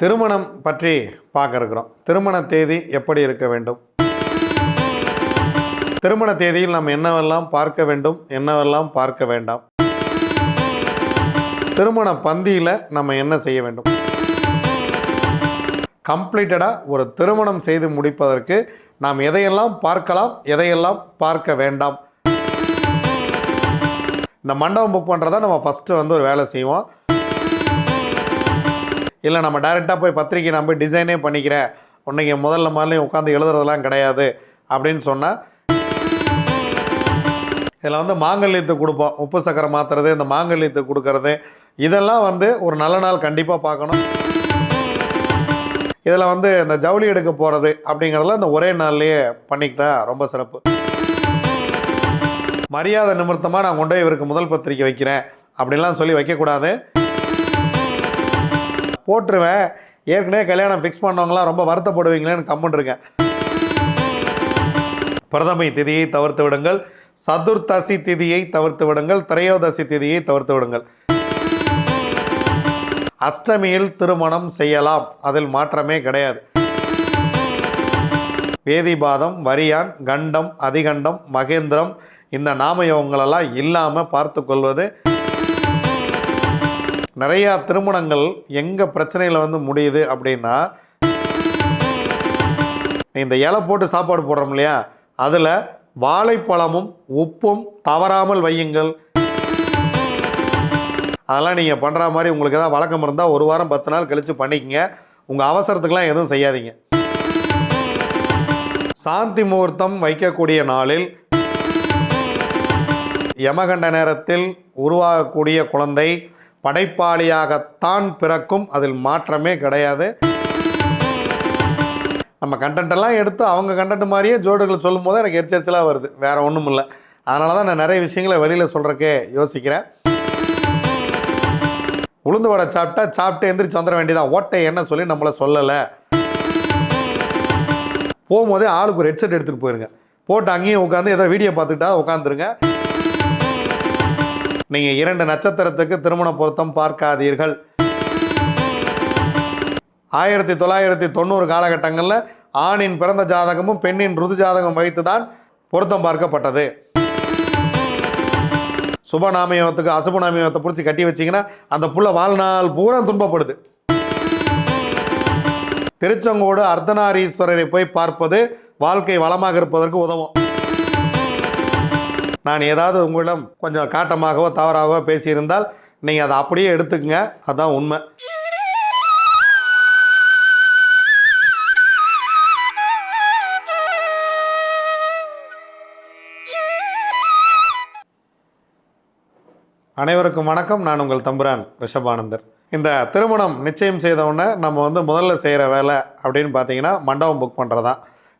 திருமணம் பற்றி பார்க்க இருக்கிறோம் திருமண தேதி எப்படி இருக்க வேண்டும்? திருமண தேதியில் நாம் என்னவெல்லாம் பார்க்க வேண்டும்? என்னவெல்லாம் பார்க்க வேண்டாம்? திருமண பந்தியில் நம்ம என்ன செய்ய வேண்டும்? கம்ப்ளீட்டடாக ஒரு திருமணம் செய்து முடிப்பதற்கு நாம் எதையெல்லாம் பார்க்கலாம் எதையெல்லாம் பார்க்க வேண்டாம்? இந்த மண்டபம் புக் பண்ணுறதா நம்ம ஃபஸ்ட்டு வந்து ஒரு வேலை செய்வோம். இல்லை நம்ம டைரெக்டாக போய் பத்திரிக்கை நான் போய் டிசைனே பண்ணிக்கிறேன் உன்னைக்கு முதல்ல மாதிரிலையும் உட்காந்து எழுதுறதெல்லாம் கிடையாது அப்படின்னு சொன்னால் இதில் வந்து மாங்கல்யத்தை கொடுப்போம். உப்பு சக்கரை மாற்றுறது இந்த மாங்கல்யத்தை கொடுக்கறது. இதெல்லாம் வந்து ஒரு நல்ல நாள் கண்டிப்பாக பார்க்கணும். இதில் வந்து இந்த ஜவுளி எடுக்க போகிறது அப்படிங்கிறதெல்லாம் இந்த ஒரே நாள்லேயே பண்ணிக்கிட்டா ரொம்ப சிறப்பு. மரியாதை நிமித்தமாக நான் கொண்டு போய் இவருக்கு முதல் பத்திரிக்கை வைக்கிறேன். அப்படின்லாம் சொல்லி வைக்கக்கூடாது. போட்டுருவேன். ஏற்கனவே கல்யாணம் ஃபிக்ஸ் பண்ணவங்களாம் ரொம்ப வருத்தப்படுவீங்களேன்னு கம்முன்னு பிரதமை திதியை தவிர்த்து விடுங்கள். சதுர்த்தசி திதியை தவிர்த்து விடுங்கள். திரையோதசி திதியை தவிர்த்து விடுங்கள். அஷ்டமியில் திருமணம் செய்யலாம். அதில் மாற்றமே கிடையாது. வேதிபாதம் வரியான் கண்டம் அதிகண்டம் மகேந்திரம் இந்த நாமயோகங்களெல்லாம் இல்லாமல் பார்த்து கொள்வது நிறையா திருமணங்கள் எங்கே பிரச்சனையில் வந்து முடியுது அப்படின்னா இந்த இலை போட்டு சாப்பாடு போடுறோம் இல்லையா? அதில் வாழைப்பழமும் உப்பும் தவறாமல் வையுங்கள். அதெல்லாம் நீங்கள் பண்ணுற மாதிரி உங்களுக்கு ஏதாவது வழக்கம் இருந்தால் ஒரு வாரம் பத்து நாள் கழித்து பண்ணிக்கங்க. உங்கள் அவசரத்துக்கெலாம் எதுவும் செய்யாதீங்க. சாந்தி முகூர்த்தம் வைக்கக்கூடிய நாளில் யமகண்ட நேரத்தில் உருவாகக்கூடிய குழந்தை படைப்பாளியாகத்தான் பிறக்கும். அதில் மாற்றமே கிடையாது. நம்ம கண்டென்ட்டெல்லாம் எடுத்து அவங்க கண்டென்ட் மாதிரியே ஜோடுகள் சொல்லும் போது எனக்கு எரிச்சரிச்சலாக வருது. வேறு ஒன்றும் இல்லை. அதனால தான் நான் நிறைய விஷயங்களை வெளியில் சொல்கிறக்கே யோசிக்கிறேன். உளுந்து வடை சாப்பிட்டா சாப்பிட்டு எந்திரிச்சு வந்துட வேண்டியதான் ஓட்டை என்ன சொல்லி நம்மளை சொல்லலை. போகும்போதே ஆளுக்கு ஒரு ஹெட்செட் எடுத்துகிட்டு போயிருங்க. போட்டு அங்கேயும் உட்காந்து ஏதோ வீடியோ பார்த்துக்கிட்டா உட்காந்துருங்க நீங்கள் இரண்டு நட்சத்திரத்துக்கு திருமண பொருத்தம் பார்க்காதீர்கள். ஆயிரத்தி தொள்ளாயிரத்தி தொண்ணூறு காலகட்டங்களில் ஆணின் பிறந்த ஜாதகமும் பெண்ணின் ருது ஜாதகம் வைத்து தான் பொருத்தம் பார்க்கப்பட்டது. சுபநாமயத்துக்கு அசுபநாமயத்தை பிடிச்சி கட்டி வச்சீங்கன்னா அந்த புள்ள வாழ்நாள் பூரா துன்பப்படுது. திருச்செங்கோடு அர்த்தநாரீஸ்வரரை போய் பார்ப்பது வாழ்க்கை வளமாக இருப்பதற்கு உதவும். நான் ஏதாவது உங்களிடம் கொஞ்சம் காட்டமாகவோ தவறாகவோ பேசியிருந்தால் நீங்கள் அதை அப்படியே எடுத்துக்கங்க. அதான் உண்மை. அனைவருக்கும் வணக்கம். நான் உங்கள் தம்புரான் ரிஷபானந்தர். இந்த திருமணம் நிச்சயம் செய்த உடனே நம்ம வந்து முதல்ல செய்கிற வேலை அப்படின்னு பார்த்தீங்கன்னா மண்டபம் புக் பண்ணுறதா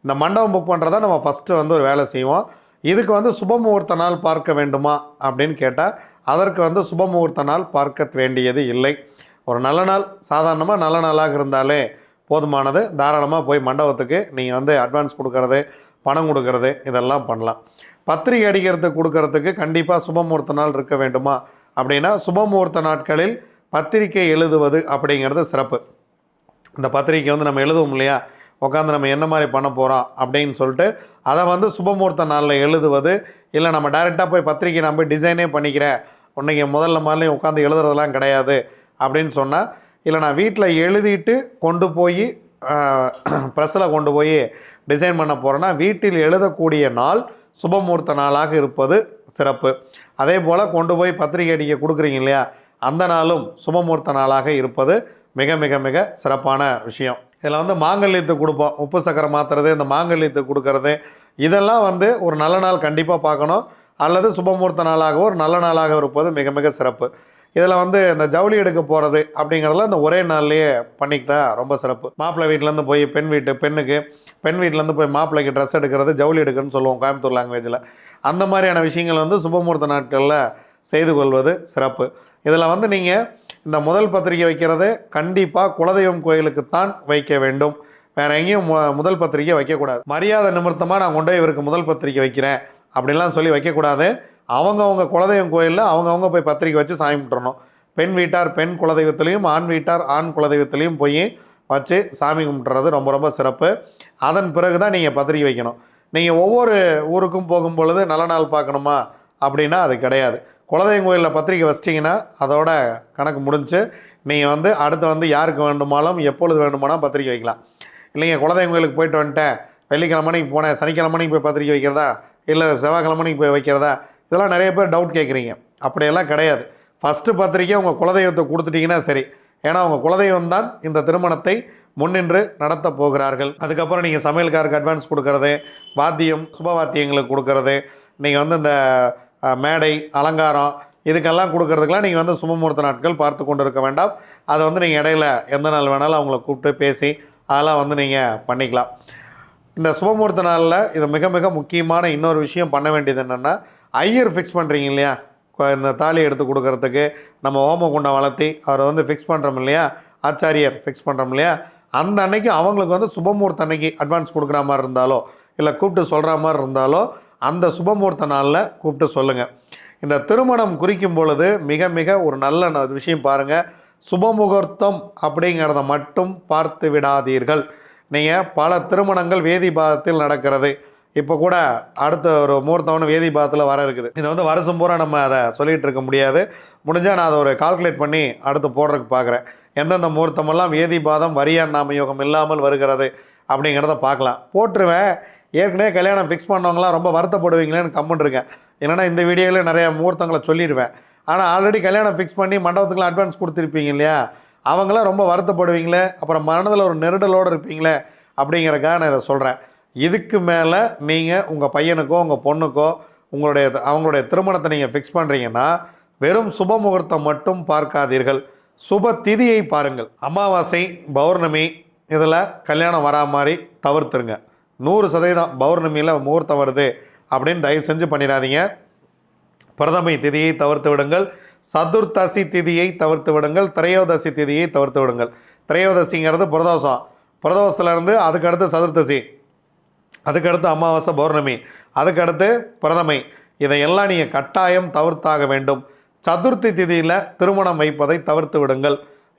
இந்த மண்டபம் புக் பண்ணுறதா நம்ம ஃபஸ்ட்டு வந்து ஒரு வேலை செய்வோம். இதுக்கு வந்து சுப முகூர்த்த நாள் பார்க்க வேண்டுமா அப்படின்னு கேட்டால் அதற்கு வந்து சுப முகூர்த்த நாள் பார்க்க வேண்டியது இல்லை. ஒரு நல்ல நாள் சாதாரணமாக நல்ல நாளாக இருந்தாலே போதுமானது. தாராளமாக போய் மண்டபத்துக்கு நீங்கள் வந்து அட்வான்ஸ் கொடுக்கறது பணம் கொடுக்கறது இதெல்லாம் பண்ணலாம். பத்திரிகை அடிக்கிறதுக்கு கொடுக்கறதுக்கு கண்டிப்பாக சுபமுகூர்த்த நாள் இருக்க வேண்டுமா அப்படின்னா சுபமுகூர்த்த நாட்களில் பத்திரிகை எழுதுவது அப்படிங்கிறது சிறப்பு. இந்த பத்திரிக்கை வந்து நம்ம எழுதுவோம் இல்லையா? உட்காந்து நம்ம என்ன மாதிரி பண்ண போகிறோம் அப்படின்னு சொல்லிட்டு அதை வந்து சுபமுகூர்த்த நாளில் எழுதுவது. இல்லை நம்ம டைரெக்டாக போய் பத்திரிக்கை நான் போய் டிசைனே பண்ணிக்கிறேன். உன்னைக்கு முதல்ல மாதிரிலையும் உட்காந்து எழுதுறதெல்லாம் கிடையாது அப்படின்னு சொன்னால் இல்லை நான் வீட்டில் எழுதிட்டு கொண்டு போய் ப்ரெஸ்ஸில் கொண்டு போய் டிசைன் பண்ண போகிறேன்னா வீட்டில் எழுதக்கூடிய நாள் சுபமுகூர்த்த நாளாக இருப்பது சிறப்பு. அதே போல் கொண்டு போய் பத்திரிகை அடிக்க கொடுக்குறீங்க இல்லையா அந்த நாளும் சுபமுகூர்த்த நாளாக இருப்பது மிக மிக மிக சிறப்பான விஷயம். இதில் வந்து மாங்கல்யத்தை கொடுப்போம். உப்பு சக்கரை மாற்றுறது இந்த மாங்கல்யத்தை கொடுக்கறது. இதெல்லாம் வந்து ஒரு நல்ல நாள் கண்டிப்பாக பார்க்கணும். அல்லது சுபமுகூர்த்த நாளாகவோ ஒரு நல்ல நாளாக இருப்பது மிக மிக சிறப்பு. இதில் வந்து இந்த ஜவுளி எடுக்க போகிறது அப்படிங்கிறதெல்லாம் இந்த ஒரே நாள்லேயே பண்ணிக்கிட்டா ரொம்ப சிறப்பு. மாப்பிள்ளை வீட்டிலேருந்து போய் பெண் வீட்டு பெண்ணுக்கு பெண் வீட்டிலேருந்து போய் மாப்பிள்ளைக்கு ட்ரெஸ் எடுக்கிறது ஜவுளி எடுக்கணும்னு சொல்லுவோம் கோயம்புத்தூர் லாங்குவேஜில் அந்த மாதிரியான விஷயங்கள் வந்து சுபமுகூர்த்த நாட்களில் செய்து கொள்வது சிறப்பு. இதில் வந்து நீங்கள் இந்த முதல் பத்திரிகை வைக்கிறது கண்டிப்பாக குலதெய்வம் கோயிலுக்குத்தான் வைக்க வேண்டும். வேற எங்கேயும் முதல் பத்திரிகை வைக்கக்கூடாது. மரியாதை நிமித்தமாக நான் கொண்டு போய் இவருக்கு முதல் பத்திரிகை வைக்கிறேன் அப்படின்லாம் சொல்லி வைக்கக்கூடாது. அவங்கவுங்க குலதெய்வம் கோயிலில் அவங்கவுங்க போய் பத்திரிக்கை வச்சு சாமி கும்பிட்றணும் பெண் வீட்டார் பெண் குலதெய்வத்திலையும் ஆண் வீட்டார் ஆண் குலதெய்வத்திலையும் போய் வச்சு சாமி கும்பிட்றது ரொம்ப ரொம்ப சிறப்பு. அதன் பிறகு தான் நீங்கள் பத்திரிக்கை வைக்கணும். நீங்கள் ஒவ்வொரு ஊருக்கும் போகும் பொழுது நல்ல நாள் பார்க்கணுமா? அப்படின்னா அது கிடையாது. குலதெய்வம் கோயிலில் பத்திரிக்கை வச்சிட்டிங்கன்னா அதோட கணக்கு முடிஞ்சு நீங்கள் வந்து அடுத்து வந்து யாருக்கு வேண்டுமானாலும் எப்பொழுது வேண்டுமானாலும் பத்திரிக்கை வைக்கலாம். இல்லைங்க குலதெய்வம் கோயிலுக்கு போயிட்டு வந்துட்டேன். வெள்ளிக்கிழமனைக்கு போனேன். சனிக்கிழமனைக்கு போய் பத்திரிக்கை வைக்கிறதா? இல்லை செவ்வாய்க்கிழமனைக்கு போய் வைக்கிறதா? இதெல்லாம் நிறைய பேர் டவுட் கேட்குறீங்க அப்படியெல்லாம் கிடையாது. ஃபஸ்ட்டு பத்திரிக்கை உங்கள் குலதெய்வத்தை கொடுத்துட்டிங்கன்னா சரி. ஏன்னா உங்கள் குலதெய்வம் தான் இந்த திருமணத்தை முன்னின்று நடத்த போகிறார்கள். அதுக்கப்புறம் நீங்கள் சமையல்காருக்கு அட்வான்ஸ் கொடுக்கறது வாத்தியம் சுபவாத்தியங்களுக்கு கொடுக்கறது. நீங்கள் வந்து இந்த மேடை அலங்காரம் இதுக்கெல்லாம் கொடுக்கறதுக்கெல்லாம் நீங்கள் வந்து சுமமுகூர்த்த நாட்கள் பார்த்து கொண்டு இருக்க வேண்டாம். அதை வந்து நீங்கள் இடையில எந்த நாள் வேணாலும் அவங்கள கூப்பிட்டு பேசி அதெல்லாம் வந்து நீங்கள் பண்ணிக்கலாம். இந்த சுபமுகூர்த்த நாளில் இது மிக மிக முக்கியமான இன்னொரு விஷயம் பண்ண வேண்டியது என்னென்னா ஐயர் ஃபிக்ஸ் பண்ணுறீங்க இல்லையா? இந்த தாலி எடுத்து கொடுக்கறதுக்கு நம்ம ஹோமகுண்டம் வளர்த்தி அவரை வந்து ஃபிக்ஸ் பண்ணுறோம் இல்லையா? ஆச்சாரியர் ஃபிக்ஸ் பண்ணுறோம் இல்லையா? அந்த அன்னைக்கு அவங்களுக்கு வந்து சுபமுகூர்த்த அன்னைக்கு அட்வான்ஸ் கொடுக்குற மாதிரி இருந்தாலோ இல்லை கூப்பிட்டு சொல்கிற மாதிரி இருந்தாலோ அந்த சுபமுகூர்த்த நாளில் கூப்பிட்டு சொல்லுங்கள் இந்த திருமணம் குறிக்கும் பொழுது மிக மிக ஒரு நல்ல விஷயம் பாருங்கள் சுபமுகூர்த்தம் அப்படிங்கிறத மட்டும் பார்த்து விடாதீர்கள். நீங்கள் பல திருமணங்கள் வேதிபாதத்தில் நடக்கிறது. இப்போ கூட அடுத்த ஒரு முகூர்த்தம்னு வேதிபாதத்தில் வர இருக்குது. இதை வந்து வருஷம் பூரா நம்ம அதை சொல்லிகிட்டு இருக்க முடியாது. முடிஞ்சால் நான் அதை ஒரு கால்குலேட் பண்ணி அடுத்து போடுறதுக்கு பார்க்குறேன் எந்தெந்த முகூர்த்தமெல்லாம் வேதிபாதம் வரியான் நாம யோகம் இல்லாமல் வருகிறது அப்படிங்கிறத பார்க்கலாம். போட்டுருவேன். ஏற்கனவே கல்யாணம் ஃபிக்ஸ் பண்ணவங்களாம் ரொம்ப வருத்தப்படுவீங்களேன்னு கம்முன்னு இருக்கேன். இல்லைன்னா இந்த வீடியோவில் நிறைய முகூர்த்தங்களை சொல்லிடுவேன். ஆனால் ஆல்ரெடி கல்யாணம் ஃபிக்ஸ் பண்ணி மண்டபத்துக்குலாம் அட்வான்ஸ் கொடுத்துருப்பீங்க இல்லையா? அவங்களாம் ரொம்ப வருத்தப்படுவீங்களே அப்புறம் மனதில் ஒரு நெருடலோடு இருப்பீங்களே அப்படிங்கிறக்காக நான் இதை சொல்கிறேன் இதுக்கு மேலே நீங்கள் உங்கள் பையனுக்கோ உங்கள் பொண்ணுக்கோ உங்களுடைய அவங்களுடைய திருமணத்தை நீங்கள் ஃபிக்ஸ் பண்ணுறீங்கன்னா வெறும் சுப முகூர்த்தம் மட்டும் பார்க்காதீர்கள். சுப திதியை பாருங்கள். அமாவாசை பௌர்ணமி இதில் கல்யாணம் வரா மாதிரி தவிர்த்துருங்க. நூறு சதவீதம் பௌர்ணமியில் முகூர்த்தம் வருது அப்படின்னு தயவு செஞ்சு பண்ணிடாதீங்க. பிரதமை திதியை தவிர்த்து விடுங்கள். சதுர்த்தசி திதியை தவிர்த்து விடுங்கள். திரையோதசி திதியை தவிர்த்து விடுங்கள். திரையோதசிங்கிறது பிரதோஷம் பிரதோஷத்துலேருந்து அதுக்கடுத்து சதுர்த்தசி அதுக்கடுத்து அமாவாசை பௌர்ணமி. அதுக்கடுத்து பிரதமை. இதையெல்லாம் நீங்கள் கட்டாயம் தவிர்த்தாக வேண்டும். சதுர்த்தி திதியில் திருமணம் வைப்பதை தவிர்த்து விடுங்கள்.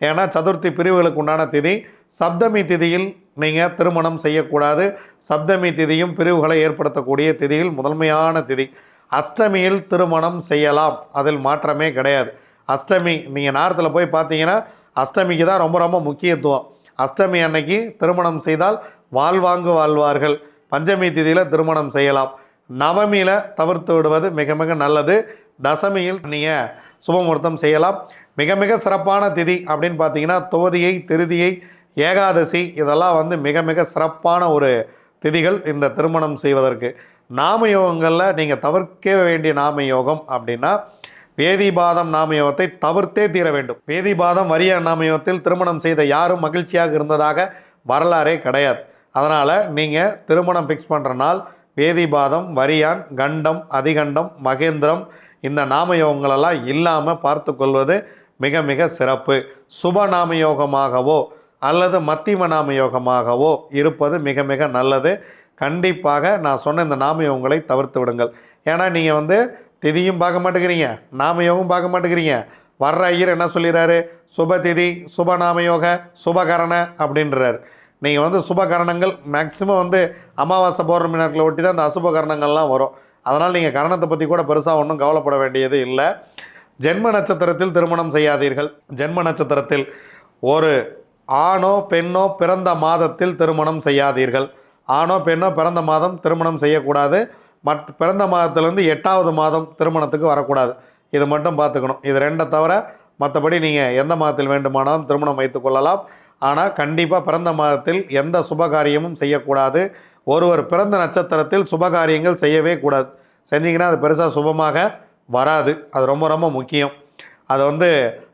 ஏன்னா சதுர்த்தி பிரிவுகளுக்கு உண்டான திதி சப்தமி திதியில் நீங்கள் திருமணம் செய்யக்கூடாது. சப்தமி திதியும் பிரிவுகளை ஏற்படுத்தக்கூடிய திதியில் முதன்மையான திதி. அஷ்டமியில் திருமணம் செய்யலாம். அதில் மாற்றமே கிடையாது. அஷ்டமி நீங்கள் நேரத்தில் போய் பார்த்தீங்கன்னா அஷ்டமிக்கு தான் ரொம்ப ரொம்ப முக்கியத்துவம். அஷ்டமி அன்னைக்கு திருமணம் செய்தால் வாழ்வாங்கு வாழ்வார்கள். பஞ்சமி திதியில் திருமணம் செய்யலாம். நவமியில் தவிர்த்து விடுவது மிக மிக நல்லது. தசமியில் நீங்கள் சுபமுகூர்த்தம் செய்யலாம். மிக மிக சிறப்பான திதி அப்படின்னு பார்த்தீங்கன்னா தொகுதியை திருதியை ஏகாதசி இதெல்லாம் வந்து மிக மிக சிறப்பான ஒரு திதிகள் இந்த திருமணம் செய்வதற்கு. நாம யோகங்களில் நீங்கள் தவிர்க்க வேண்டிய நாம யோகம் அப்படின்னா வேதிபாதம் நாமயோகத்தை தவிர்த்தே தீர வேண்டும். வேதிபாதம் வரிய நாமயோகத்தில் திருமணம் செய்த யாரும் மகிழ்ச்சியாக இருந்ததாக வரலாறே கிடையாது. அதனால் நீங்கள் திருமணம் ஃபிக்ஸ் பண்ணுற நாள் வேதிபாதம் வரியான் கண்டம் அதிகண்டம் மகேந்திரம் இந்த நாமயோகங்களெல்லாம் இல்லாமல் பார்த்து கொள்வது மிக மிக சிறப்பு. சுப நாமயோகமாகவோ அல்லது மத்திம நாமயோகமாகவோ இருப்பது மிக மிக நல்லது. கண்டிப்பாக நான் சொன்ன இந்த நாமயோகங்களை தவிர்த்து விடுங்கள். ஏன்னா நீங்கள் வந்து திதியும் பார்க்க மாட்டேங்கிறீங்க நாமயோகம் பார்க்க மாட்டேங்கிறீங்க. வர்ற ஐயர் என்ன சொல்லிடுறாரு சுப திதி சுப நாமயோக சுபகரண அப்படின்றார். நீங்கள் வந்து சுபகரணங்கள் மேக்சிமம் வந்து அமாவாசை பௌர்ணமி நாட்களை ஒட்டி தான் அந்த அசுப கரணங்கள்லாம் வரும். அதனால் நீங்கள் கரணத்தை பற்றி கூட பெருசாக ஒன்றும் கவலைப்பட வேண்டியது இல்லை. ஜென்ம நட்சத்திரத்தில் திருமணம் செய்யாதீர்கள். ஜென்ம நட்சத்திரத்தில் ஒரு ஆணோ பெண்ணோ பிறந்த மாதத்தில் திருமணம் செய்யாதீர்கள். ஆணோ பெண்ணோ பிறந்த மாதம் திருமணம் செய்யக்கூடாது. மற் பிறந்த மாதத்துலேருந்து எட்டாவது மாதம் திருமணத்துக்கு வரக்கூடாது. இது மட்டும் பார்த்துக்கணும். இது ரெண்டை தவிர மற்றபடி நீங்கள் எந்த மாதத்தில் வேண்டுமானாலும் திருமணம் வைத்துக்கொள்ளலாம் ஆனால் கண்டிப்பாக பிறந்த மாதத்தில் எந்த சுபகாரியமும் செய்யக்கூடாது. ஒருவர் பிறந்த நட்சத்திரத்தில் சுபகாரியங்கள் செய்யவே கூடாது. செஞ்சிங்கன்னா அது பெருசாக சுபமாக வராது. அது ரொம்ப ரொம்ப முக்கியம். அது வந்து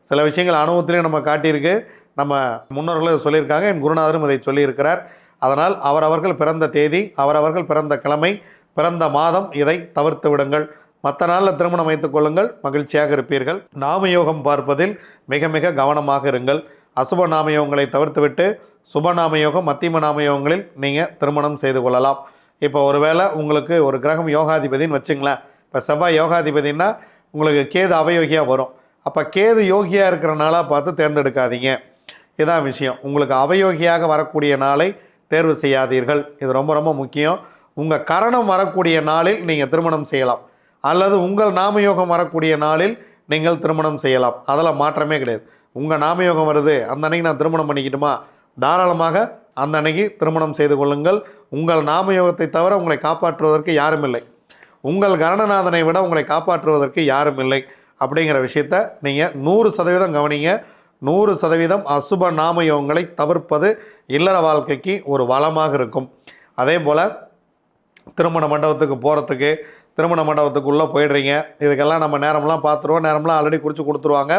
சில விஷயங்கள் அனுபவத்திலையும் நம்ம காட்டியிருக்கு. நம்ம முன்னோர்களும் சொல்லியிருக்காங்க என் குருநாதரும் இதை சொல்லியிருக்கிறார். அதனால் அவரவர்கள் பிறந்த தேதி அவரவர்கள் பிறந்த கிழமை பிறந்த மாதம் இதை தவிர்த்து விடுங்கள். மற்ற நாளில் திருமணம் வைத்துக் கொள்ளுங்கள் மகிழ்ச்சியாக இருப்பீர்கள். நாமயோகம் பார்ப்பதில் மிக மிக கவனமாக இருங்கள். அசுப நாமயோகங்களை தவிர்த்துவிட்டு சுப நாமயோகம் மத்தியம நாமயோகங்களில் நீங்கள் திருமணம் செய்து கொள்ளலாம். இப்போ ஒருவேளை உங்களுக்கு ஒரு கிரகம் யோகாதிபதின்னு வச்சுங்களேன். இப்போ செவ்வாய் யோகாதிபதினா உங்களுக்கு கேது அவயோகியாக வரும். அப்போ கேது யோகியாக இருக்கிறனால பார்த்து தேர்ந்தெடுக்காதீங்க. இதான் விஷயம். உங்களுக்கு அவயோகியாக வரக்கூடிய நாளை தேர்வு செய்யாதீர்கள். இது ரொம்ப ரொம்ப முக்கியம். உங்கள் கரணம் வரக்கூடிய நாளில் நீங்கள் திருமணம் செய்யலாம். அல்லது உங்கள் நாமயோகம் வரக்கூடிய நாளில் நீங்கள் திருமணம் செய்யலாம். அதில் மாற்றமே கிடையாது. உங்கள் நாமயோகம் வருது. அந்த அன்னைக்கு நான் திருமணம் பண்ணிக்கிட்டுமா? தாராளமாக அந்த அன்னைக்கு திருமணம் செய்து கொள்ளுங்கள். உங்கள் நாமயோகத்தை தவிர உங்களை காப்பாற்றுவதற்கு யாரும் இல்லை. உங்கள் கரணநாதனை விட உங்களை காப்பாற்றுவதற்கு யாரும் இல்லை. அப்படிங்கிற விஷயத்த நீங்கள் நூறு சதவீதம் கவனிங்க. நூறு சதவீதம் அசுப நாமயோகங்களை தவிர்ப்பது இல்லற வாழ்க்கைக்கு ஒரு வளமாக இருக்கும். அதே போல் திருமண மண்டபத்துக்கு போகிறதுக்கு திருமண மண்டபத்துக்குள்ளே போயிடுறீங்க. இதுக்கெல்லாம் நம்ம நேரம்லாம் பார்த்துருவோம் நேரம்லாம் ஆல்ரெடி குறித்து கொடுத்துருவாங்க.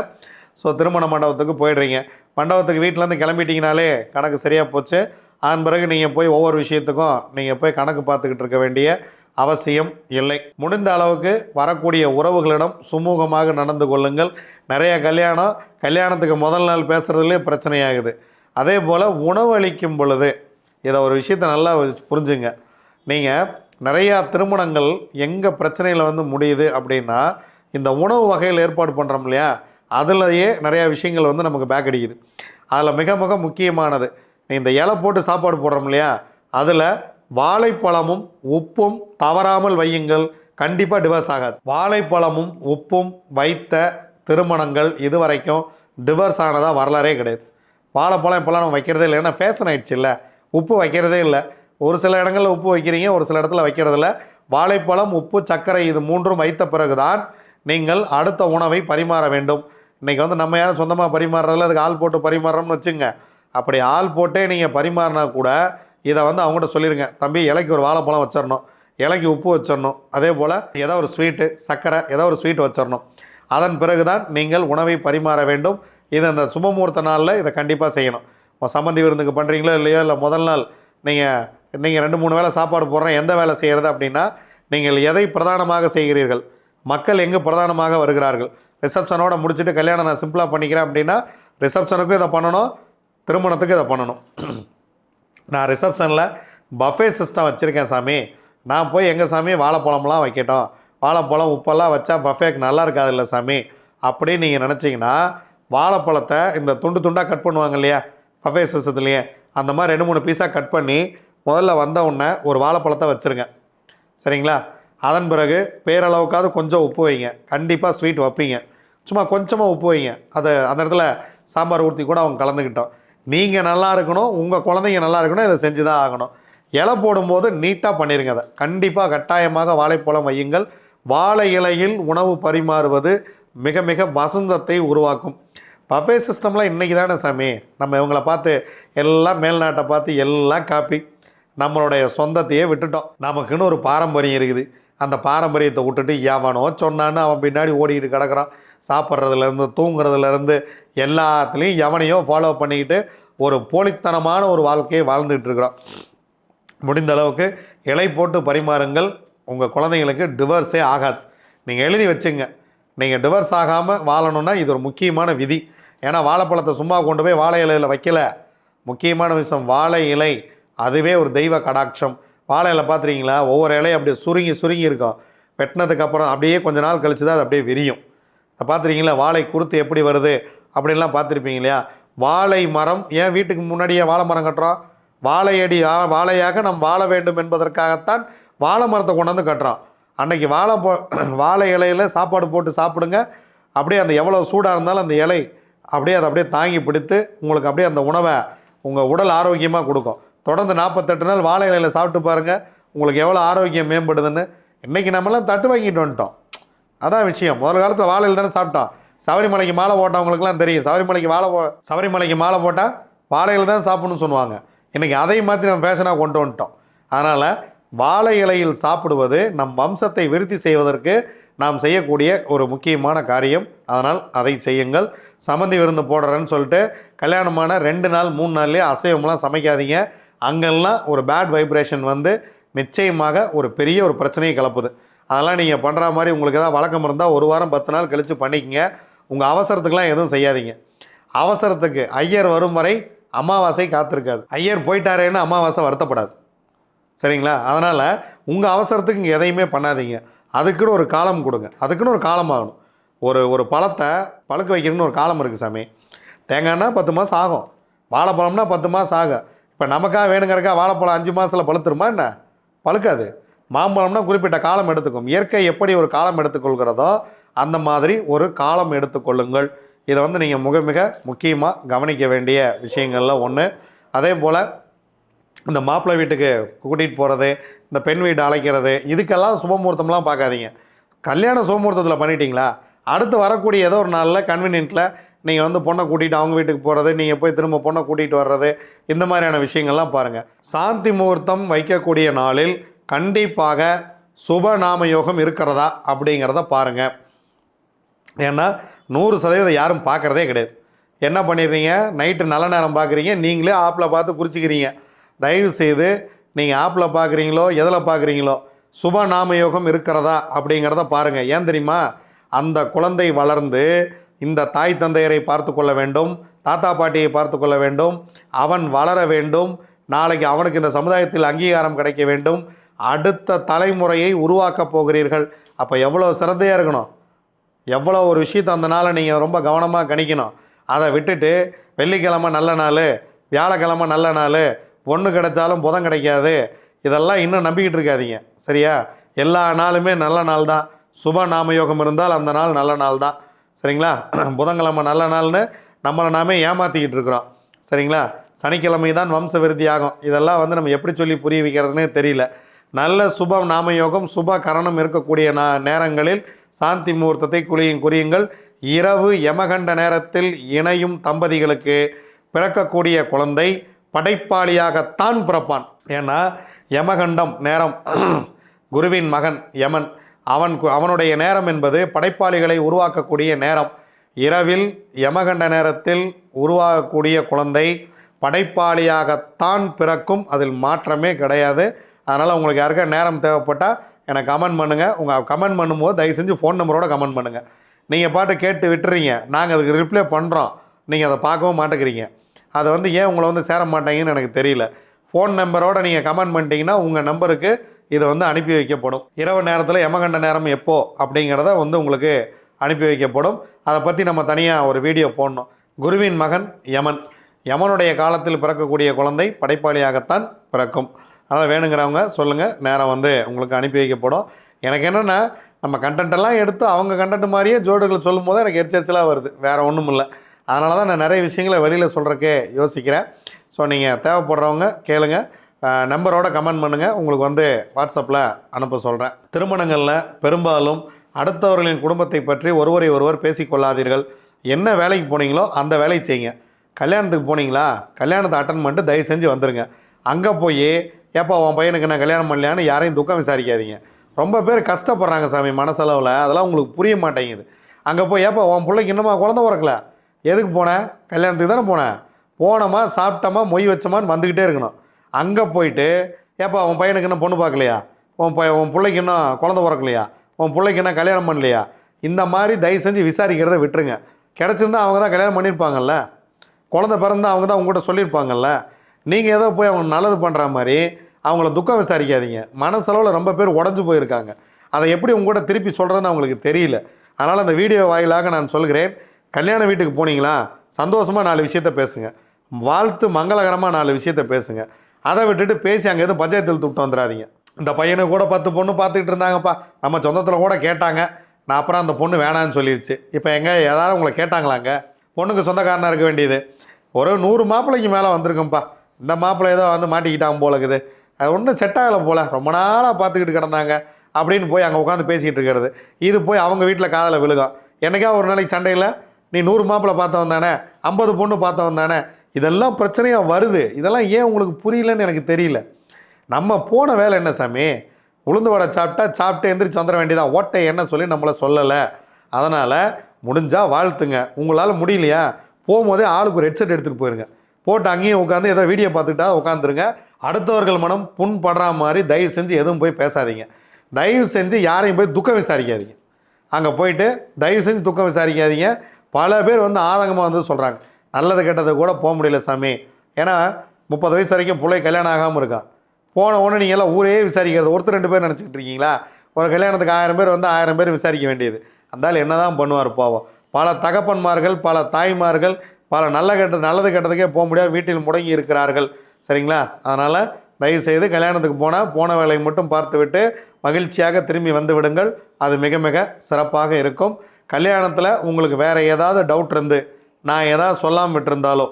ஸோ திருமண மண்டபத்துக்கு போயிடுறீங்க. மண்டபத்துக்கு வீட்டிலேருந்து கிளம்பிட்டீங்கனாலே கணக்கு சரியாக போச்சு. அதன் பிறகு நீங்கள் போய் ஒவ்வொரு விஷயத்துக்கும் நீங்கள் போய் கணக்கு பார்த்துக்கிட்டு இருக்க வேண்டிய அவசியம் இல்லை. முடிந்த அளவுக்கு வரக்கூடிய உறவுகளிடம் சுமூகமாக நடந்து கொள்ளுங்கள். நிறைய கல்யாணம் கல்யாணத்துக்கு முதல் நாள் பேசுகிறதுலே பிரச்சனையாகுது. அதே போல் உணவளிக்கும் பொழுது இதை ஒரு விஷயத்தை நல்லா புரிஞ்சுங்க. நீங்கள் நிறையா திருமணங்கள் எங்கே பிரச்சனையில் வந்து முடியுது அப்படின்னா இந்த உணவு வகையில் ஏற்பாடு பண்ணுறோம் இல்லையா? அதுலேயே நிறையா விஷயங்கள் வந்து நமக்கு பேக் அடிக்குது. அதில் மிக மிக முக்கியமானது இந்த இலை போட்டு சாப்பாடு போடுறோம் இல்லையா? அதில் வாழைப்பழமும் உப்பும் தவறாமல் வையுங்கள். கண்டிப்பாக டிவர்ஸ் ஆகாது. வாழைப்பழமும் உப்பும் வைத்த திருமணங்கள் இதுவரைக்கும் டிவர்ஸ் ஆனதாக வரலாறே கிடையாது. வாழைப்பழம் இப்போலாம் நம்ம வைக்கிறதே இல்லை. ஏன்னா ஃபேஷன் ஆயிடுச்சு இல்லை. உப்பு வைக்கிறதே இல்லை. ஒரு சில இடங்களில் உப்பு வைக்கிறீங்க ஒரு சில இடத்துல வைக்கிறதில்ல. வாழைப்பழம் உப்பு சர்க்கரை இது மூன்றும் வைத்த பிறகுதான் நீங்கள் அடுத்த உணவை பரிமாற வேண்டும். இன்றைக்கி வந்து நம்ம யாரும் சொந்தமாக பரிமாறுறதில்ல. அதுக்கு ஆள் போட்டு பரிமாறுறோம்னு வச்சுங்க. அப்படி ஆள் போட்டே நீங்கள் பரிமாறினா கூட இதை வந்து அவங்ககிட்ட சொல்லிடுங்க தம்பி இலைக்கு ஒரு வாழைப்பழம் வச்சிடணும் இலைக்கு உப்பு வச்சிடணும் அதே போல் ஏதோ ஒரு ஸ்வீட்டு சர்க்கரை ஏதோ ஒரு ஸ்வீட் வச்சிடணும் அதன் பிறகுதான் நீங்கள் உணவை பரிமாற வேண்டும். இது அந்த சுபமுகூர்த்த நாளில் இதை கண்டிப்பாக செய்யணும். இப்போ சம்மந்தி விருந்துக்கு பண்ணுறீங்களோ இல்லையோ இல்லை முதல் நாள் நீங்கள் நீங்கள் ரெண்டு மூணு வேளை சாப்பாடு போடுறேன் எந்த வேலை செய்கிறது அப்படின்னா நீங்கள் எதை பிரதானமாக செய்கிறீர்கள்? மக்கள் எங்கே பிரதானமாக வருகிறார்கள்? ரிசப்ஷனோட முடிச்சுட்டு கல்யாணம் நான் சிம்பிளாக பண்ணிக்கிறேன் அப்படின்னா ரிசப்ஷனுக்கும் இதை பண்ணணும் திருமணத்துக்கு இதை பண்ணணும். நான் ரிசப்ஷனில் பஃபே சிஸ்டம் வச்சுருக்கேன் சாமி. நான் போய் எங்கள் சாமி வாழைப்பழம்லாம் வைக்கட்டும். வாழைப்பழம் உப்பெல்லாம் வச்சா பஃபேக்கு நல்லா இருக்காது இல்லை சாமி. அப்படின்னு நீங்கள் நினச்சிங்கன்னா வாழைப்பழத்தை இந்த துண்டு துண்டாக கட் பண்ணுவாங்க இல்லையா? பஃபே சிஸ்டத்துலேயே அந்த மாதிரி ரெண்டு மூணு பீஸாக கட் பண்ணி முதல்ல வந்த உடனே ஒரு வாழைப்பழத்தை வச்சுருங்க. சரிங்களா? அதன் பிறகு பேரளவுக்காவது கொஞ்சம் உப்பு வைங்க. கண்டிப்பாக ஸ்வீட் வைப்பீங்க. சும்மா கொஞ்சமாக உப்பு வைங்க. அதை அந்த இடத்துல சாம்பார் ஊற்றி கூட அவங்க கலந்துக்கிட்டோம். நீங்கள் நல்லா இருக்கணும் உங்கள் குழந்தைங்க நல்லா இருக்கணும் இதை செஞ்சு தான் ஆகணும். இலை போடும்போது நீட்டாக பண்ணிடுங்க அதை. கண்டிப்பாக கட்டாயமாக வாழைப்பழம் வையுங்கள். வாழை இலையில் உணவு பரிமாறுவது மிக மிக வசந்தத்தை உருவாக்கும். பஃபே சிஸ்டம்லாம் இன்றைக்கி தானே சாமி? நம்ம இவங்களை பார்த்து எல்லாம் மேல்நாட்டை பார்த்து எல்லாம் காப்பி. நம்மளுடைய சொந்தத்தையே விட்டுட்டோம். நமக்குன்னு ஒரு பாரம்பரியம் இருக்குது. அந்த பாரம்பரியத்தை விட்டுட்டு எவனோ சொன்னான்னு அவன் பின்னாடி ஓடிக்கிட்டு கிடக்கிறான். சாப்பிட்றதுலேருந்து தூங்குறதுலேருந்து எல்லாத்துலேயும் எவனையோ ஃபாலோ பண்ணிக்கிட்டு ஒரு போலித்தனமான ஒரு வாழ்க்கையை வாழ்ந்துகிட்டு இருக்கிறான். முடிந்த அளவுக்கு இலை போட்டு பரிமாறுங்கள். உங்கள் குழந்தைங்களுக்கு டிவர்ஸே ஆகாது. நீங்கள் எழுதி வச்சுங்க. நீங்கள் டிவர்ஸ் ஆகாமல் வாழணுன்னா இது ஒரு முக்கியமான விதி. ஏன்னா வாழைப்பழத்தை சும்மா கொண்டு போய் வாழை இலையில் வைக்கல. முக்கியமான விஷயம் வாழை இலை. அதுவே ஒரு தெய்வ கடாட்சம். வாழை இலை பார்த்துருக்கீங்களா ஒவ்வொரு இலையும் அப்படியே சுருங்கி சுருங்கி இருக்கும். வெட்டினதுக்கப்புறம் அப்படியே கொஞ்ச நாள் கழிச்சு தான் அது அப்படியே விரியும். அதை பார்த்துருக்கீங்களா வாழை குருத்து எப்படி வருது? அப்படின்லாம் பார்த்துருப்பீங்க இல்லையா? வாழை மரம் ஏன் வீட்டுக்கு முன்னாடியே வாழை மரம் கட்டுறோம்? வாழையடி வாழையாக நாம் வாழ வேண்டும் என்பதற்காகத்தான் வாழை மரத்தை கொண்டு வந்து கட்டுறோம். அன்னைக்கு வாழை போ வாழை இலையில சாப்பாடு போட்டு சாப்பிடுங்க. அப்படியே அந்த எவ்வளோ சூடாக இருந்தாலும் அந்த இலை அப்படியே அதை அப்படியே தாங்கி பிடித்து உங்களுக்கு அப்படியே அந்த உணவை உங்கள் உடல் ஆரோக்கியமாக கொடுக்கும். தொடர்ந்து நாற்பத்தெட்டு நாள் வாழை இலையில் சாப்பிட்டு பாருங்கள் உங்களுக்கு எவ்வளோ ஆரோக்கியம் மேம்படுதுன்னு. இன்றைக்கி நம்மலாம் தட்டு வாங்கிட்டு வந்துட்டோம். அதான் விஷயம். முதல் காலத்தில் வாழையில் தானே சாப்பிட்டோம். சபரிமலைக்கு மாலை போட்டவங்களுக்குலாம் தெரியும். சபரிமலைக்கு வாழை போ சபரிமலைக்கு மாலை போட்டால் வாழையில் தான் சாப்பிடணும்னு சொல்லுவாங்க. இன்றைக்கி அதை மாற்றி நம்ம ஃபேஷனாக கொண்டு வந்துட்டோம். அதனால் வாழை இலையில் சாப்பிடுவது நம் வம்சத்தை விருத்தி செய்வதற்கு நாம் செய்யக்கூடிய ஒரு முக்கியமான காரியம். அதனால் அதை செய்யுங்கள். சமந்தி விருந்து போடுறேன்னு சொல்லிட்டு கல்யாணமான ரெண்டு நாள் மூணு நாள்லேயே அசைவம்லாம் சமைக்காதீங்க. அங்கெல்லாம் ஒரு பேட் வைப்ரேஷன் வந்து நிச்சயமாக ஒரு பெரிய ஒரு பிரச்சனையை கிளப்புது. அதெல்லாம் நீங்கள் பண்ணுற மாதிரி உங்களுக்கு ஏதாவது வழக்கம் இருந்தால் ஒரு வாரம் பத்து நாள் கழித்து பண்ணிக்கங்க. உங்கள் அவசரத்துக்கெலாம் எதுவும் செய்யாதீங்க. அவசரத்துக்கு ஐயர் வரும் வரை அமாவாசை காத்திருக்காது. ஐயர் போயிட்டாரேன்னு அமாவாசை வருத்தப்படாது. சரிங்களா? அதனால் உங்கள் அவசரத்துக்கு இங்கே எதையுமே பண்ணாதீங்க. அதுக்குன்னு ஒரு காலம் கொடுங்க. அதுக்குன்னு ஒரு காலம் ஆகணும். ஒரு ஒரு பழத்தை பழுக்க வைக்கணும்னு ஒரு காலம் இருக்குது சாமி. தேங்காய்னா பத்து மாதம் ஆகும். வாழைப்பழம்னா பத்து மாதம் ஆகும். இப்போ நமக்காக வேணுங்கிறக்கா வாழைப்பழம் அஞ்சு மாதத்தில் பழுத்துருமா என்ன? பழுக்காது. மாம்பழம்னா குறிப்பிட்ட காலம் எடுத்துக்கும். இயற்கை எப்படி ஒரு காலம் எடுத்துக்கொள்கிறதோ அந்த மாதிரி ஒரு காலம் எடுத்துக்கொள்ளுங்கள். இதை வந்து நீங்கள் மிக மிக முக்கியமாக கவனிக்க வேண்டிய விஷயங்களில் ஒன்று அதே போல் இந்த மாப்பிள்ளை வீட்டுக்கு கூட்டிகிட்டு போகிறது இந்த பெண் வீடு அழைக்கிறது இதுக்கெல்லாம் சுபமுகூர்த்தம்லாம் பார்க்காதீங்க. கல்யாண சுபமுகூர்த்தத்தில் பண்ணிட்டீங்களா? அடுத்து வரக்கூடிய ஏதோ ஒரு நாளில் கன்வீனியன்ட்டில் நீங்கள் வந்து பொண்ணை கூட்டிகிட்டு அவங்க வீட்டுக்கு போகிறது நீங்கள் போய் திரும்ப பொண்ணை கூட்டிகிட்டு வர்றது இந்த மாதிரியான விஷயங்கள்லாம் பாருங்கள் சாந்தி முகூர்த்தம் வைக்கக்கூடிய நாளில் கண்டிப்பாக சுப நாம யோகம் இருக்கிறதா அப்படிங்கிறத பாருங்கள் ஏன்னா நூறு சதவீதம் யாரும் பார்க்குறதே கிடையாது. என்ன பண்ணிடுறீங்க? நைட்டு நல்ல நேரம் பார்க்குறீங்க. நீங்களே ஆப்பில் பார்த்து குறிச்சிக்கிறீங்க. தயவு செய்து நீங்கள் ஆப்பில் பார்க்குறீங்களோ எதில் பார்க்குறீங்களோ சுப நாம யோகம் இருக்கிறதா அப்படிங்கிறத பாருங்கள் ஏன் தெரியுமா? அந்த குழந்தை வளர்ந்து இந்த தாய் தந்தையரை பார்த்து கொள்ள வேண்டும் தாத்தா பாட்டியை பார்த்து கொள்ள வேண்டும் அவன் வளர வேண்டும் நாளைக்கு அவனுக்கு இந்த சமுதாயத்தில் அங்கீகாரம் கிடைக்க வேண்டும் அடுத்த தலைமுறையை உருவாக்கப் போகிறீர்கள். அப்போ எவ்வளோ சிரத்தையாக இருக்கணும்? எவ்வளோ ஒரு விஷயத்தை அந்த நாளை நீங்கள் ரொம்ப கவனமாக கணிக்கணும். அதை விட்டுட்டு வெள்ளிக்கிழமை நல்ல நாள் வியாழக்கிழமை நல்ல நாள் பொண்ணு கிடைச்சாலும் புதன் கிடைக்காது. இதெல்லாம் இன்னும் நம்பிக்கிட்டு இருக்காதீங்க. சரியா? எல்லா நாளுமே நல்ல நாள் தான் சுப நாமயோகம் இருந்தால் அந்த நாள் நல்ல நாள் தான் சரிங்களா? புதன்கிழமை நல்ல நாள்னு நம்மளை நாமே ஏமாற்றிக்கிட்டு இருக்கிறோம். சரிங்களா? சனிக்கிழமை தான் வம்ச விருத்தி ஆகும். இதெல்லாம் வந்து நம்ம எப்படி சொல்லி புரிய வைக்கிறதுனே தெரியல. நல்ல சுப நாமயோகம் சுப கரணம் இருக்கக்கூடிய நா நேரங்களில் சாந்தி முகூர்த்தத்தை குளியும் குறியுங்கள் இரவு யமகண்ட நேரத்தில் இணையும் தம்பதிகளுக்கு பிறக்கக்கூடிய குழந்தை படைப்பாளியாகத்தான் பிறப்பான். ஏன்னா யமகண்டம் நேரம். குருவின் மகன் யமன். அவன் கு- அவனுடைய நேரம் என்பது படைப்பாளிகளை உருவாக்கக்கூடிய நேரம். இரவில் யமகண்ட நேரத்தில் உருவாகக்கூடிய குழந்தை படைப்பாளியாகத்தான் பிறக்கும். அதில் மாற்றமே கிடையாது. அதனால் உங்களுக்கு யாருக்கா நேரம் தேவைப்பட்டால் எனக்கு கமெண்ட் பண்ணுங்கள் உங்கள் கமெண்ட் பண்ணும்போது தயவு செஞ்சு ஃபோன் நம்பரோட கமெண்ட் பண்ணுங்கள் நீங்கள் பாட்டு கேட்டு விட்டுறீங்க. நாங்கள் அதுக்கு ரிப்ளை பண்ணுறோம் நீங்கள் அதை பார்க்கவும் மாட்டேங்கிறீங்க. அதை வந்து ஏன் உங்களை வந்து சேர மாட்டேங்கன்னு எனக்கு தெரியல. ஃபோன் நம்பரோட நீங்கள் கமெண்ட் பண்ணிட்டீங்கன்னா உங்கள் நம்பருக்கு இதை வந்து அனுப்பி வைக்கப்படும். இரவு நேரத்தில் யமகண்ட நேரம் எப்போ அப்படிங்கிறத வந்து உங்களுக்கு அனுப்பி வைக்கப்படும். அதை பற்றி நம்ம தனியாக ஒரு வீடியோ போடணும். குருவின் மகன் யமன். யமனுடைய காலத்தில் பிறக்கக்கூடிய குழந்தை படைப்பாளியாகத்தான் பிறக்கும். அதனால் வேணுங்கிறவங்க சொல்லுங்கள் நேரம் வந்து உங்களுக்கு அனுப்பி வைக்கப்படும். எனக்கு என்னென்னா நம்ம கண்டென்ட்டெல்லாம் எடுத்து அவங்க கண்டென்ட் மாதிரியே ஜோடுகளை சொல்லும் போது எனக்கு எரிச்சரிச்சலாக வருது. வேறு ஒன்றும் இல்லை. அதனால தான் நான் நிறைய விஷயங்களை வெளியில் சொல்கிறக்கே யோசிக்கிறேன். ஸோ நீங்கள் தேவைப்படுறவங்க கேளுங்கள் நம்பரோட கமெண்ட் பண்ணுங்கள் உங்களுக்கு வந்து வாட்ஸ்அப்பில் அனுப்ப சொல்கிறேன் திருமணங்களில் பெரும்பாலும் அடுத்தவர்களின் குடும்பத்தை பற்றி ஒருவரை ஒருவர் பேசிக்கொள்ளாதீர்கள் என்ன வேலைக்கு போனீங்களோ அந்த வேலையை செய்யுங்க. கல்யாணத்துக்கு போனீங்களா? கல்யாணத்தை அட்டன் பண்ணிட்டு தயவு செஞ்சு வந்துடுங்க அங்கே போய் ஏப்பா உன் பையனுக்கு நான் கல்யாணம் பண்ணலையான்னு யாரையும் துக்கம் விசாரிக்காதீங்க. ரொம்ப பேர் கஷ்டப்படுறாங்க சாமி மனசளவில். அதெல்லாம் உங்களுக்கு புரிய மாட்டேங்குது. அங்கே போய் ஏப்பா உன் பிள்ளைக்கு இன்னுமா குழந்த பிறக்கல? எதுக்கு போனேன் கல்யாணத்துக்கு தானே போனேன் போனோமா சாப்பிட்டோமா மொய் வச்சோமான்னு வந்துக்கிட்டே இருக்கணும். அங்கே போயிட்டு ஏப்பா உன் பையனுக்கு இன்னும் பொண்ணு பார்க்கலையா? உன் பைய உன் பிள்ளைக்கு இன்னும் குழந்த பிறக்கலையா? உன் பிள்ளைக்கு இன்னும் கல்யாணம் பண்ணலையா? இந்த மாதிரி தயவு செஞ்சு விசாரிக்கிறத விட்டுருங்க. கிடச்சிருந்தா அவங்க தான் கல்யாணம் பண்ணியிருப்பாங்கல்ல? குழந்த பிறந்தா அவங்க தான் உங்கள்கிட்ட சொல்லியிருப்பாங்கல்ல? நீங்கள் ஏதோ போய் அவங்க நல்லது பண்ணுற மாதிரி அவங்கள துக்கம் விசாரிக்காதீங்க. மனசளவில் ரொம்ப பேர் உடஞ்சு போயிருக்காங்க. அதை எப்படி உங்கள்கிட்ட திருப்பி சொல்கிறதுன்னு அவங்களுக்கு தெரியல. அதனால் அந்த வீடியோ வாயிலாக நான் சொல்கிறேன். கல்யாண வீட்டுக்கு போனீங்களா? சந்தோஷமாக நாலு விஷயத்த பேசுங்க. வாழ்த்து மங்களகரமாக நாலு விஷயத்த பேசுங்க. அதை விட்டுட்டு பேசி அங்கே எதுவும் பஞ்சாயத்தில் விட்டு வந்துடாதீங்க. இந்த பையனை கூட பத்து பொண்ணு பார்த்துக்கிட்டு இருந்தாங்கப்பா. நம்ம சொந்தத்தில் கூட கேட்டாங்க. நான் அப்புறம் அந்த பொண்ணு வேணான்னு சொல்லிடுச்சு இப்போ எங்கே ஏதாவது உங்களை கேட்டாங்களாங்க பொண்ணுக்கு சொந்தக்காரனாக இருக்க வேண்டியது. ஒரு நூறு மாப்பிள்ளைக்கு மேலே வந்திருக்கும்ப்பா இந்த மாப்பிள்ளை ஏதோ வந்து மாட்டிக்கிட்டான் போல இருக்குது. அது ஒன்றும் செட் ஆகலை போல். ரொம்ப நாளாக பார்த்துக்கிட்டு கிடந்தாங்க. அப்படின்னு போய் அங்கே உட்காந்து பேசிக்கிட்டு இருக்கிறது. இது போய் அவங்க வீட்டில் காதில் விழுகும். என்னைக்கா ஒரு நாளைக்கு சண்டையில்? நீ நூறு மாப்பிள்ளை பார்த்தவன் தானே? ஐம்பது பொண்ணு பார்த்தவன் தானே? இதெல்லாம் பிரச்சனையாக வருது. இதெல்லாம் ஏன் உங்களுக்கு புரியலன்னு எனக்கு தெரியல. நம்ம போன வேலை என்ன சாமி? உளுந்து வடை சாப்பிட்டா சாப்பிட்டு எந்திரிச்சு வந்துட வேண்டியதான் ஓட்டை என்ன சொல்லி நம்மளை சொல்லலை. அதனால் முடிஞ்சால் வாழ்த்துங்க. உங்களால் முடியலையா? போகும்போதே ஆளுக்கு ஒரு ஹெட்செட் எடுத்துகிட்டு போயிருங்க. போட்டு அங்கேயும் உட்காந்து ஏதோ வீடியோ பார்த்துக்கிட்டா உட்காந்துருங்க அடுத்தவர்கள் மனம் புண்படுற மாதிரி தயவு செஞ்சு எதுவும் போய் பேசாதீங்க. தயவு செஞ்சு யாரையும் போய் துக்கம் விசாரிக்காதீங்க. அங்கே போயிட்டு தயவு செஞ்சு துக்கம் விசாரிக்காதீங்க. பல பேர் வந்து ஆதங்கமாக வந்து சொல்கிறாங்க நல்லது கெட்டது கூட போக முடியல சாமி. ஏன்னா முப்பது வயசு வரைக்கும் பிள்ளை கல்யாணம் ஆகாமல் இருக்கான் போன உடனே நீங்கள் எல்லாம் ஊரே விசாரிக்கிறது. ஒருத்தர் ரெண்டு பேர் நினச்சிக்கிட்டு இருக்கீங்களா? ஒரு கல்யாணத்துக்கு ஆயிரம் பேர் வந்து ஆயிரம் பேர் விசாரிக்க வேண்டியது. அந்தாலும் என்ன தான் பண்ணுவார் பாவம். பல தகப்பன்மார்கள் பல தாய்மார்கள் பல நல்ல கெட்ட நல்லது கெட்டதுக்கே போக முடியாது வீட்டில் முடங்கி இருக்கிறார்கள். சரிங்களா? அதனால் தயவு செய்து கல்யாணத்துக்கு போனால் போன வேலையை மட்டும் பார்த்துவிட்டு மகிழ்ச்சியாக திரும்பி வந்து விடுங்கள். அது மிக மிக சிறப்பாக இருக்கும். கல்யாணத்தில் உங்களுக்கு வேறு ஏதாவது டவுட் இருந்து நான் எதாவது சொல்லாமல் விட்டுருந்தாலோ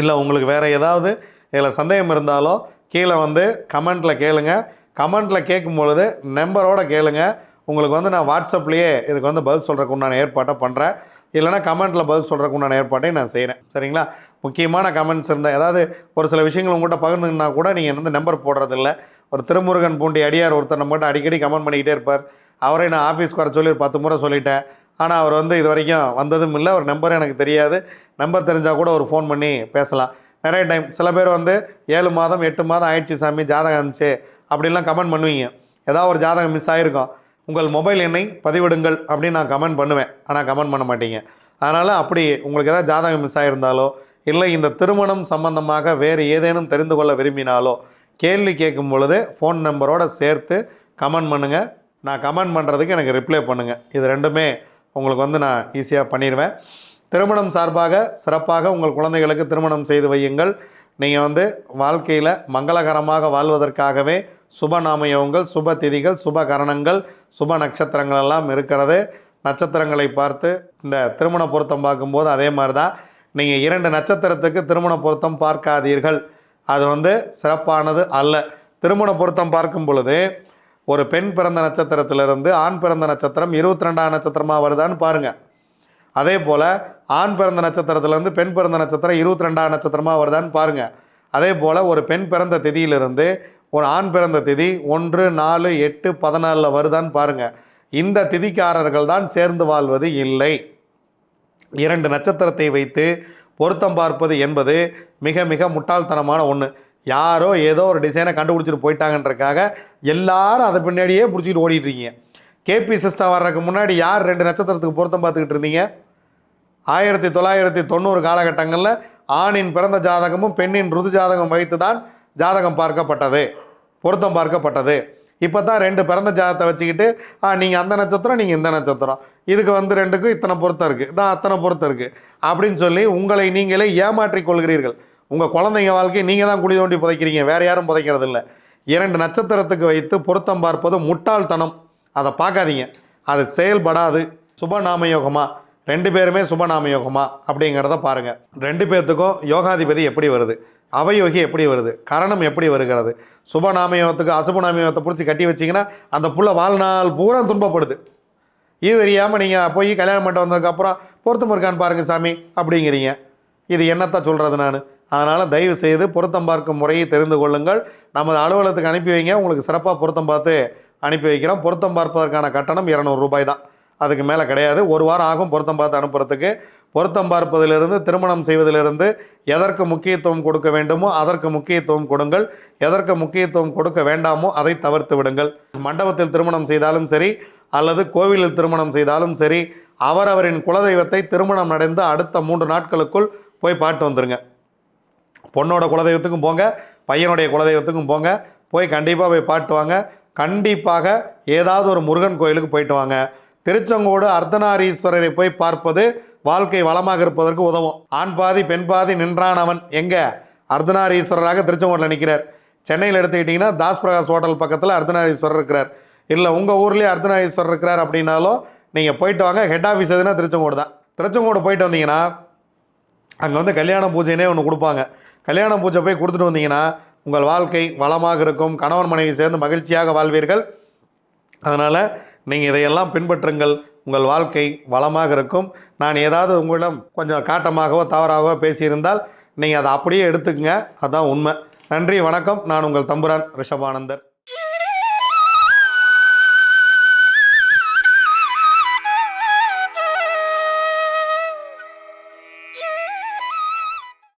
இல்லை உங்களுக்கு வேறு ஏதாவது இதில் சந்தேகம் இருந்தாலோ கீழே வந்து கமெண்ட்டில் கேளுங்க. கமெண்ட்டில் கேட்கும் பொழுது நம்பரோட கேளுங்க. உங்களுக்கு வந்து நான் வாட்ஸ்அப்லேயே இதுக்கு வந்து பதில் சொல்கிறக்கு உண்டான ஏற்பாட்டை பண்ணுறேன் இல்லைனா கமெண்ட்டில் பதில் சொல்கிறதுக்கு உண்டான ஏற்பாட்டையும் நான் செய்கிறேன் சரிங்களா? முக்கியமான கமெண்ட்ஸ் இருந்தால் ஏதாவது ஒரு சில விஷயங்கள் உங்கள்கிட்ட பகிர்ந்துங்கன்னா கூட நீங்கள் வந்து நம்பர் போடுறதில்ல. ஒரு திருமுருகன் பூண்டி அடியார் ஒருத்தர் நம்மகிட்ட அடிக்கடி கமெண்ட் பண்ணிக்கிட்டே இருப்பார். அவரை நான் ஆஃபீஸ்க்கு வர சொல்லி ஒரு பத்து முறை சொல்லிட்டேன். ஆனால் அவர் வந்து இது வரைக்கும் வந்ததும் இல்லை. ஒரு நம்பர் எனக்கு தெரியாது. நம்பர் தெரிஞ்சால் கூட ஒரு ஃபோன் பண்ணி பேசலாம். நிறைய டைம் சில பேர் வந்து ஏழு மாதம் எட்டு மாதம் ஆயிடுச்சு சாமி ஜாதகம் இருந்துச்சு அப்படின்லாம் கமெண்ட் பண்ணுவீங்க. ஏதாவது ஒரு ஜாதகம் மிஸ் ஆகிருக்கும் உங்கள் மொபைல் எண்ணை பதிவிடுங்கள் அப்படின்னு நான் கமெண்ட் பண்ணுவேன். ஆனால் கமெண்ட் பண்ண மாட்டீங்க. அதனால் அப்படி உங்களுக்கு ஏதாவது ஜாதகம் மிஸ் ஆகிருந்தாலோ இல்லை இந்த திருமணம் சம்பந்தமாக வேறு ஏதேனும் தெரிந்து கொள்ள விரும்பினாலோ கேள்வி கேட்கும் பொழுது ஃபோன் நம்பரோடு சேர்த்து கமெண்ட் பண்ணுங்கள் நான் கமெண்ட் பண்ணுறதுக்கு எனக்கு ரிப்ளை பண்ணுங்கள் இது ரெண்டுமே உங்களுக்கு வந்து நான் ஈஸியாக பண்ணிடுவேன். திருமணம் சார்பாக சிறப்பாக உங்கள் குழந்தைகளுக்கு திருமணம் செய்து வையுங்கள். நீங்கள் வந்து வாழ்க்கையில் மங்களகரமாக வாழ்வதற்காகவே சுப நாமயோகங்கள் சுப திதிகள் சுப கரணங்கள் சுப நட்சத்திரங்கள் எல்லாம் இருக்கிறது. நட்சத்திரங்களை பார்த்து இந்த திருமண பொருத்தம் பார்க்கும்போது அதே மாதிரி தான் நீங்கள் இரண்டு நட்சத்திரத்துக்கு திருமண பொருத்தம் பார்க்காதீர்கள். அது வந்து சிறப்பானது அல்ல. திருமண பொருத்தம் பார்க்கும் பொழுது ஒரு பெண் பிறந்த நட்சத்திரத்திலிருந்து ஆண் பிறந்த நட்சத்திரம் இருபத்தி ரெண்டாம் நட்சத்திரமாக வருதான்னு பாருங்கள் அதே போல் ஆண் பிறந்த நட்சத்திரத்திலேருந்து பெண் பிறந்த நட்சத்திரம் இருபத்தி ரெண்டாம் நட்சத்திரமாக வருதான்னு பாருங்கள் அதே போல் ஒரு பெண் பிறந்த திதியிலிருந்து ஒரு ஆண் பிறந்த திதி ஒன்று நாலு எட்டு பதினாலில் வருதான்னு பாருங்கள் இந்த திதிக்காரர்கள் தான் சேர்ந்து வாழ்வது இல்லை. இரண்டு நட்சத்திரத்தை வைத்து பொருத்தம் பார்ப்பது என்பது மிக மிக முட்டாள்தனமான ஒன்று யாரோ ஏதோ ஒரு டிசைனை கண்டுபிடிச்சிட்டு போயிட்டாங்கன்றக்காக எல்லாரும் அதை பின்னாடியே பிடிச்சிக்கிட்டு ஓடிட்டுருக்கீங்க. கேபி சிஸ்டம் வர்றதுக்கு முன்னாடி யார் ரெண்டு நட்சத்திரத்துக்கு பொருத்தம் பார்த்துக்கிட்டு இருந்தீங்க? ஆயிரத்தி தொள்ளாயிரத்தி தொண்ணூறு காலகட்டங்களில் ஆணின் பிறந்த ஜாதகமும் பெண்ணின் ருது ஜாதகம் வைத்து தான் ஜாதகம் பார்க்கப்பட்டது. பொருத்தம் பார்க்கப்பட்டது. இப்போ தான் ரெண்டு பிறந்த ஜாதகத்தை வச்சுக்கிட்டு ஆ நீங்கள் அந்த நட்சத்திரம் நீங்கள் இந்த நட்சத்திரம். இதுக்கு வந்து ரெண்டுக்கும் இத்தனை பொருத்தம் இருக்குது தான் அத்தனை பொருத்தம் இருக்குது அப்படின்னு சொல்லி உங்களை நீங்களே ஏமாற்றிக் கொள்கிறீர்கள். உங்கள் குழந்தைங்க வாழ்க்கையை நீங்கள் தான் குழி தோண்டி புதைக்கிறீங்க. வேறு யாரும் புதைக்கிறது இல்லை இரண்டு நட்சத்திரத்துக்கு வைத்து பொருத்தம் பார்ப்பது முட்டாள்தனம். அதை பார்க்காதீங்க. அது செயல்படாது. சுபநாமயோகமா? ரெண்டு பேருமே சுபநாமயோகமா? அப்படிங்கிறத பாருங்கள் ரெண்டு பேர்த்துக்கும் யோகாதிபதி எப்படி வருது? அவயோகி எப்படி வருது? கரணம் எப்படி வருகிறது? சுபநாமயோகத்துக்கு அசுபநாமயோகத்தை பிடிச்சி கட்டி வச்சிங்கன்னா அந்த புள்ள வாழ்நாள் பூரா துன்பப்படுது. இது தெரியாமல் நீங்கள் போய் கல்யாணம் பண்ணிட்டு வந்ததுக்கப்புறம் பொருத்தம் இருக்கான்னு பாருங்கள் சாமி அப்படிங்கிறீங்க. இது என்னத்தான் சொல்கிறது நான்? அதனால் தயவு செய்து பொருத்தம் பார்க்கும் முறையை தெரிந்து கொள்ளுங்கள். நமது அலுவலகத்துக்கு அனுப்பி வைங்க. உங்களுக்கு சிறப்பாக பொருத்தம் பார்த்து அனுப்பி வைக்கிறோம். பொருத்தம் பார்ப்பதற்கான கட்டணம் இரநூறு ரூபாய் தான். அதுக்கு மேலே கிடையாது. ஒரு வாரம் ஆகும் பொருத்தம் பார்த்து அனுப்புறதுக்கு. பொருத்தம் பார்ப்பதிலிருந்து திருமணம் செய்வதிலிருந்து எதற்கு முக்கியத்துவம் கொடுக்க வேண்டுமோ அதற்கு முக்கியத்துவம் கொடுங்கள். எதற்கு முக்கியத்துவம் கொடுக்க வேண்டாமோ அதை தவிர்த்து விடுங்கள். மண்டபத்தில் திருமணம் செய்தாலும் சரி அல்லது கோவிலில் திருமணம் செய்தாலும் சரி அவரவரின் குலதெய்வத்தை திருமணம் நடந்து அடுத்த மூன்று நாட்களுக்குள் போய் பாட்டு வந்துருங்க. பொண்ணோட குலதெய்வத்துக்கும் போங்க பையனுடைய குலதெய்வத்துக்கும் போங்க போய் கண்டிப்பாக போய் பாட்டு வாங்க. கண்டிப்பாக ஏதாவது ஒரு முருகன் கோயிலுக்கு போயிட்டு வாங்க. திருச்செங்கோடு அர்த்தநாரீஸ்வரரை போய் பார்ப்பது வாழ்க்கை வளமாக இருப்பதற்கு உதவும். ஆண் பாதி பெண் பாதி நின்றான் அவன். அர்த்தநாரீஸ்வரராக திருச்செங்கோட்டில் நிற்கிறார் சென்னையில் எடுத்துக்கிட்டிங்கன்னா தாஸ் பிரகாஷ் ஹோட்டல் பக்கத்தில் அர்த்தநாரீஸ்வரர் இருக்கிறார். இல்லை உங்கள் ஊர்லேயே அர்த்தநாரீஸ்வரர் இருக்கிறார் அப்படின்னாலும் நீங்கள் போயிட்டு வாங்க. ஹெட் ஆஃபீஸ் எதுனா திருச்செங்கோடு தான். திருச்செங்கோடு போயிட்டு வந்தீங்கன்னா அங்கே வந்து கல்யாண பூஜைனே ஒன்று கொடுப்பாங்க. கல்யாண பூஜை போய் கொடுத்துட்டு வந்தீங்கன்னா உங்கள் வாழ்க்கை வளமாக இருக்கும். கணவன் மனைவி சேர்ந்து மகிழ்ச்சியாக வாழ்வீர்கள். அதனால் நீங்கள் இதையெல்லாம் பின்பற்றுங்கள். உங்கள் வாழ்க்கை வளமாக இருக்கும். நான் ஏதாவது உங்களிடம் கொஞ்சம் காட்டமாகவோ தவறாகவோ பேசியிருந்தால் நீங்கள் அதை அப்படியே எடுத்துக்கங்க. அதுதான் உண்மை. நன்றி வணக்கம். நான் உங்கள் தம்புரான் ரிஷபானந்தர்.